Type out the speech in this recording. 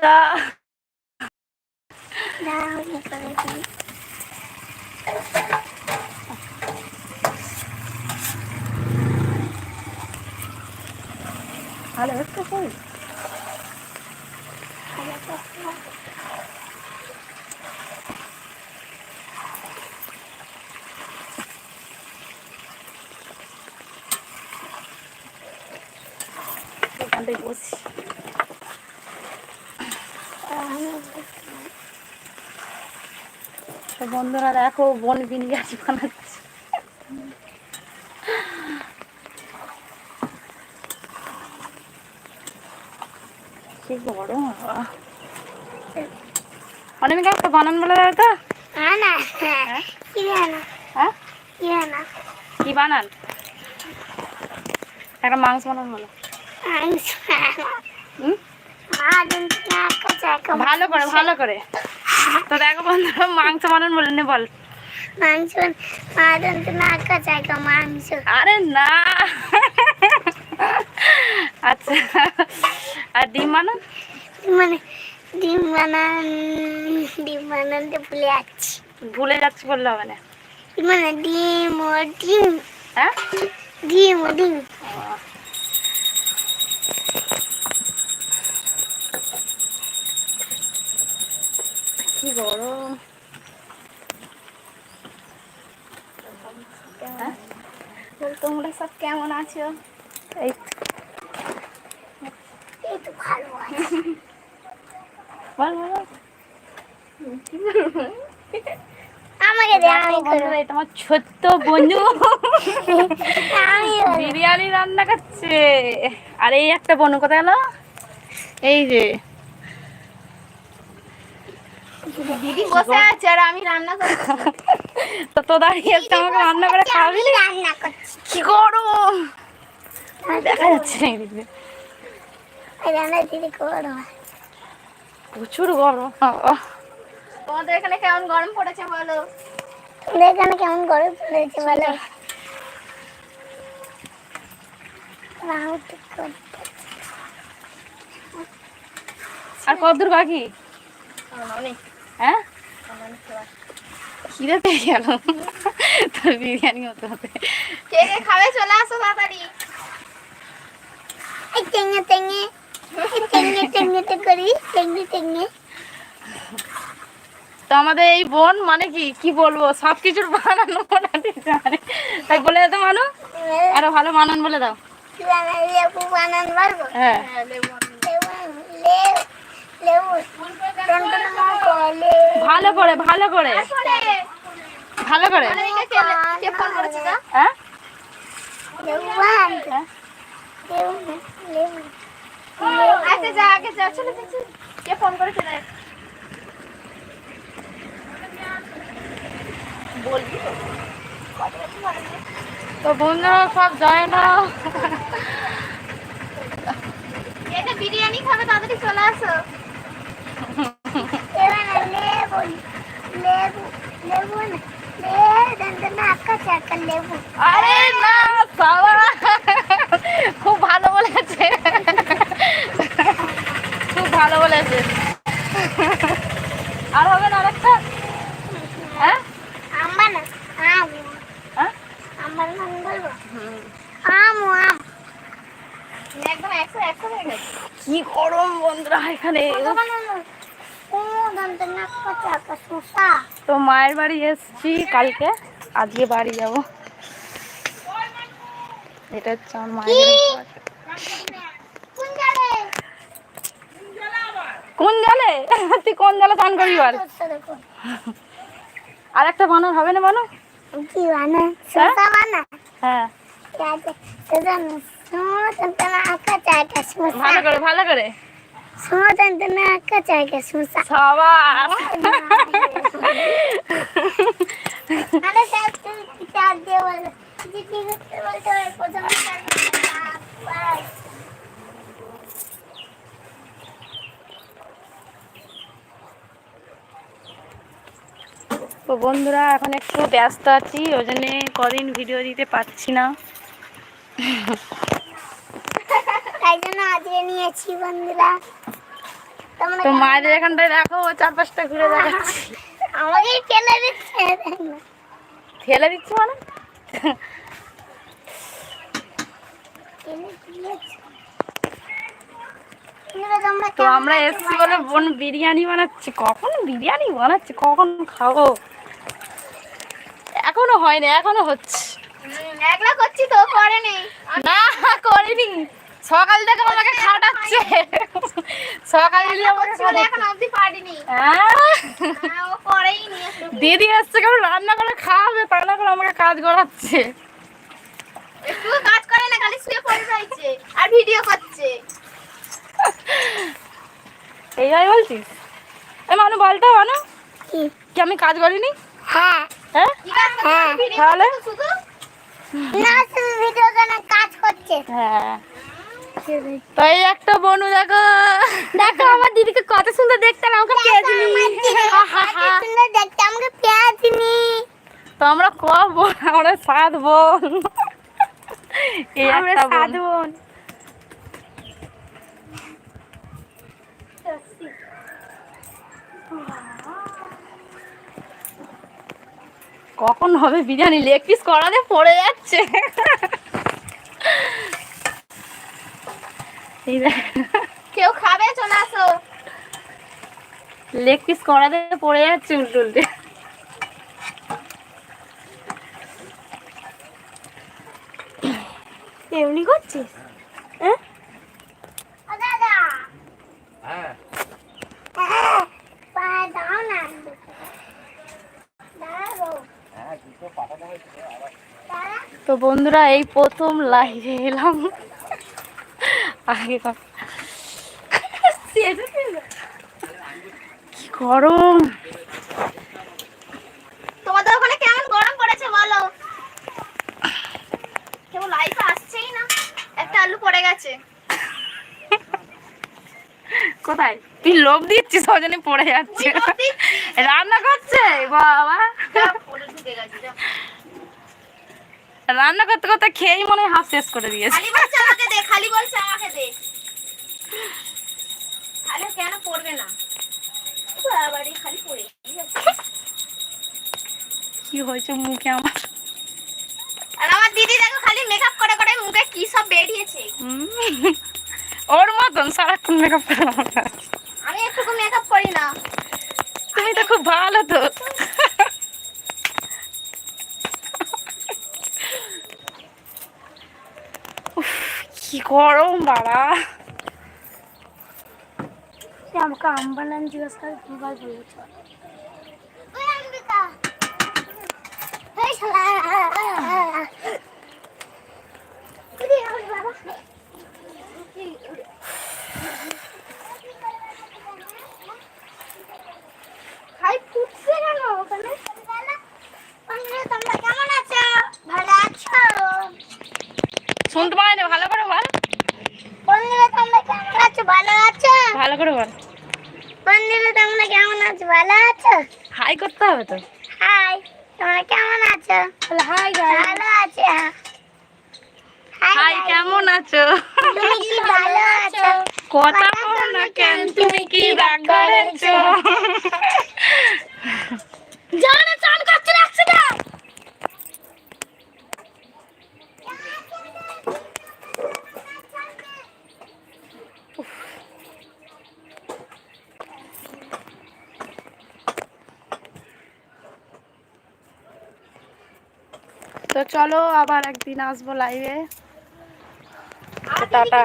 বন্ধুরা দাঁড়াও কি করে দিই। ভালো একটু কই ভালো করে। এখানটায় বসি আমি তো বন্ধুরা দেখো বন বোন বিরিয়ানি বানাচ্ছে। কি গরম বাবা। একটা বানান বলে তো। কি হ্যাঁ? কি বানান? একটা মাংস বানান বলো। ভালো করে ভালো করে। তো দেখো বন্ধুরা মাংস বানান বলে নে বল। মাংস মা দিন না কাঁচা মাংস। আরে না। আচ্ছা। আর ডিম বানান? মানে ডিম বানান ডিম বানানতে ভুলে যাচ্ছি। ভুলে যাচ্ছি বললে হবে না। মানে ডিম ও ডিম। হ্যাঁ? ডিম ও ডিম। কি গরম? হ্যাঁ? তোমরা সব কেমন আছো? এই এই তো ভালো আছে। বল বল বল। আমাকে দে আমি দেখো করব। বন্ধুরা, এটা আমার ছোট্ট বন্ধু। বিরিয়ানি রান্না করছে। আর এই একটা বনু কোথায় গেল? এই যে। দিদি বসে আছে আর আমি রান্না করছি। তো তো দাঁড়িয়ে একটা আমাকে রান্না করে খাওয়াবি আমি রান্না করছি। কি গরম! দেখা যাচ্ছে না। এই রান্না দিদি করো প্রচুর গরম। তোমাদের এখানে কেমন গরম পড়েছে বলো? তোমাদের এখানে কেমন গরম পড়েছে বলো? করে আর কতদূর বাকি অনেক। হ্যাঁ? খিদে পেয়ে গেল। তোর বিরিয়ানি হতে হতে কে কে খাবে? চলে আসো তাড়াতাড়ি। টেঙ্গে টেঙ্গে টেঙ্গে টেঙ্গে তো করি টেঙ্গে টেঙ্গে তো আমাদের এই বোন মানে কি? কি বলব? সব কিছুর বানানো বানাতে জানে। তাই বলে দাও মানু। আরও ভালো বানান বলে দাও। হ্যাঁ। ভালো করে ভালো করে। ভালো করে। হ্যাঁ? তো বন্ধুরা, সব যায় না বিরিয়ানি খাবে, তাড়াতাড়ি চলে আসো। আরে না বাবা। খুব ভালো বলেছে। খুব ভালো বলেছে। আর হবে না আরেকটা? হ্যাঁ? আম্মা। না আম হ্যাঁ আমার আম আম একদম একশো একশো হয়ে গেছে কি গরম বন্ধুরা এখানে। তো মায়ের বাড়ি এসেছি কালকে আজকে বাড়ি যাব। এটা হচ্ছে আমার মায়ের কোন জলে? তুই কোন জলে স্নান করবি দেখো। আর একটা বানার হবে না বানো? কি বানা? বানা? হ্যাঁ। ভালো করে ভালো করে বন্ধুরা, এখন একটু ব্যস্ত আছি, ওই জন্য কদিন ভিডিও দিতে পারছি না। তাই জন্য আজকে নিয়েছি বন্ধুরা। তো মায়ের এখানটায় দেখো ও চার পাঁচটা ঘুরে দেখাচ্ছি। আমাকে দিচ্ছে। দিচ্ছি মানে? তো আমরা? এসছি বলে বোন বিরিয়ানি বানাচ্ছি। কখন বিরিয়ানি বানাচ্ছি? কখন খাব? এখনও হয়নি এখনও হচ্ছে। একলা করছি তো নেই। না করিনি। সকাল থেকে আমাকে খাটাচ্ছে। সকাল খাটাচ্ছে। এখন অবধি পারিনি। হ্যাঁ? হ্যাঁ, ও করেই নি দিদি এসছে কেউ রান্না করে খাওয়াবে তা না করে আমাকে কাজ করাচ্ছে। একটু কাজ করে না খালি শুয়ে পড়ে রয়েছে আর ভিডিও করছে। এই যাই বলছিস? এ মানু বলতো মানু। কি? কি আমি কাজ করিনি? হ্যাঁ। হ্যাঁ? করছে হ্যাঁ, ভিডিও তাহলে? না শুধু ভিডিও কেন কাজ করছে। হ্যাঁ। এই একটা বনু দেখো। দেখো আমার দিদিকে কত সুন্দর দেখতে আর আমাকে পেঁয়াজ সুন্দর দেখতে আমাকে পেঁয়াজ নি তো আমরা ক বোন? আমরা সাত বোন। এই একটা বোন। বোন। কখন হবে বিরিয়ানি? লেগ পিস করাতে পড়ে যাচ্ছে। কেউ খাবে? চলে আসো। লেগ পিস করাতে পড়ে যাচ্ছে উল্টে উল্টে এমনি করছিস? হ্যাঁ? হ্যাঁ। হ্যাঁ তো বন্ধুরা এই প্রথম লাইভে এলাম। আগে কি গরম। তোমাদের ওখানে কেমন গরম পড়েছে বলো? কেউ লাইফ আসছেই না একটা আলু পড়ে গেছে। কোথায়? তুই লোভ দিচ্ছিস ওজনে পড়ে যাচ্ছে? রান্না করছে? বাবা। রান্না করতে করতে খেয়েই মনে হয় হাফ শেষ করে দিয়েছে। খালি বলছে আমাকে দে। তাহলে কেন পড়বে না? বাবারে খালি পড়ে কি হয়েছে মুখে আমার? আর আমার দিদি দেখো খালি মেকআপ করে করে মুখে কি সব বেরিয়েছে। ওর মতন সারাক্ষণ মেকআপ করে। আমি একটুকু মেকআপ করি না। তুমি তো খুব ভালো তো। কি গরম বাবা। আমাকে আম বানান জিজ্ঞেস করে দুবার বলেছ। ওই অম্বিকা এই শালা উড়ে আমার বাবা খাই ফুটছে কেন ওখানে বন্ধুরা, তোমরা কেমন আছো ভালো আছো শুনতে পাই না ভালো করে বল বন্ধুরা তোমরা কেমন আছো ভালো আছো ভালো করে বল। বন্ধুরা তোমরা কেমন আছো? ভালো আছো? হাই করতে হবে তো। হাই তোমরা কেমন আছো? হাই ভালো আছো? হাই কেমন আছো? তুমি কি ভালো আছো? কথা বলো না কেন? তুমি কি রাগ করেছ? জানা চান করতে রাখছে না তো চলো আবার একদিন আসব লাইভে টাটা।